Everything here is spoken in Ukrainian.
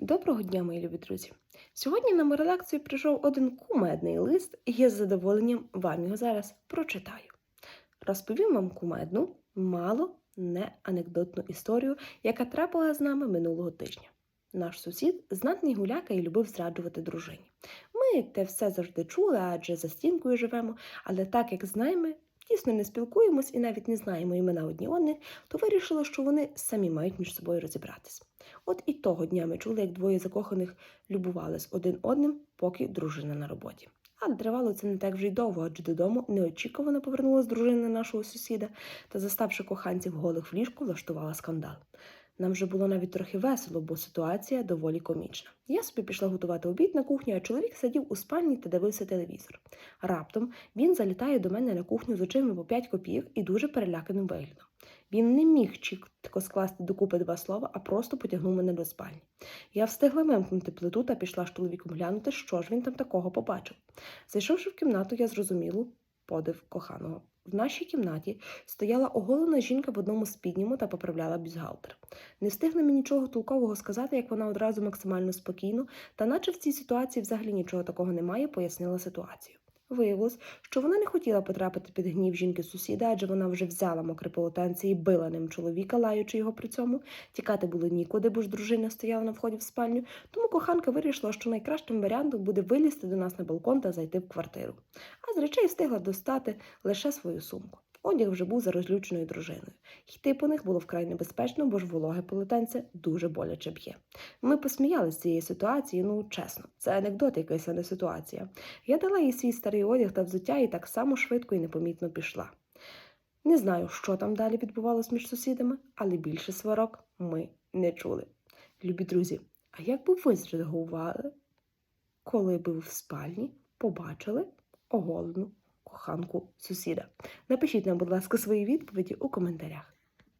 Доброго дня, мої любі друзі! Сьогодні на мою редакцію прийшов один кумедний лист, і я з задоволенням вам його зараз прочитаю. Розповім вам кумедну, мало не анекдотну історію, яка трапила з нами минулого тижня. Наш сусід знатний гуляка і любив зраджувати дружині. Ми те все завжди чули, адже за стінкою живемо, але так як з нами тісно не спілкуємось і навіть не знаємо імена одні одних, то вирішила, що вони самі мають між собою розібратись. От і того дня ми чули, як двоє закоханих любувались один одним, поки дружина на роботі. Але тривало це не так вже й довго, адже додому неочікувано повернулась дружина нашого сусіда та, заставши коханців голих в ліжку, влаштувала скандал. Нам вже було навіть трохи весело, бо ситуація доволі комічна. Я собі пішла готувати обід на кухню, а чоловік сидів у спальні та дивився телевізор. Раптом він залітає до мене на кухню з очима по 5 копійок і дуже переляканим виглядом. Він не міг чітко скласти докупи два слова, а просто потягнув мене до спальні. Я встигла вимкнути плиту та пішла з чоловіком глянути, що ж він там такого побачив. Зайшовши в кімнату, я зрозуміло подив коханого. В нашій кімнаті стояла оголена жінка в одному спідньому та поправляла бюзгалтер. Не встигла мені нічого толкового сказати, як вона одразу максимально спокійно, та наче в цій ситуації взагалі нічого такого немає, пояснила ситуацію. Виявилось, що вона не хотіла потрапити під гнів жінки сусіда, адже вона вже взяла мокре полотенце і била ним чоловіка, лаючи його при цьому. Тікати було нікуди, бо ж дружина стояла на вході в спальню. Тому коханка вирішила, що найкращим варіантом буде вилізти до нас на балкон та зайти в квартиру. А з речей встигла достати лише свою сумку. Одяг вже був за розлюченою дружиною. Йти по них було вкрай небезпечно, бо ж вологе полотенце дуже боляче б'є. Ми посміялися з цієї ситуації, ну чесно, це анекдот якийсь, а не ситуація. Я дала їй свій старий одяг та взуття і так само швидко і непомітно пішла. Не знаю, що там далі відбувалось між сусідами, але більше сварок ми не чули. Любі друзі, а як би ви зреагували, коли би в спальні побачили оголену коханку сусіда? Напишіть нам, будь ласка, свої відповіді у коментарях.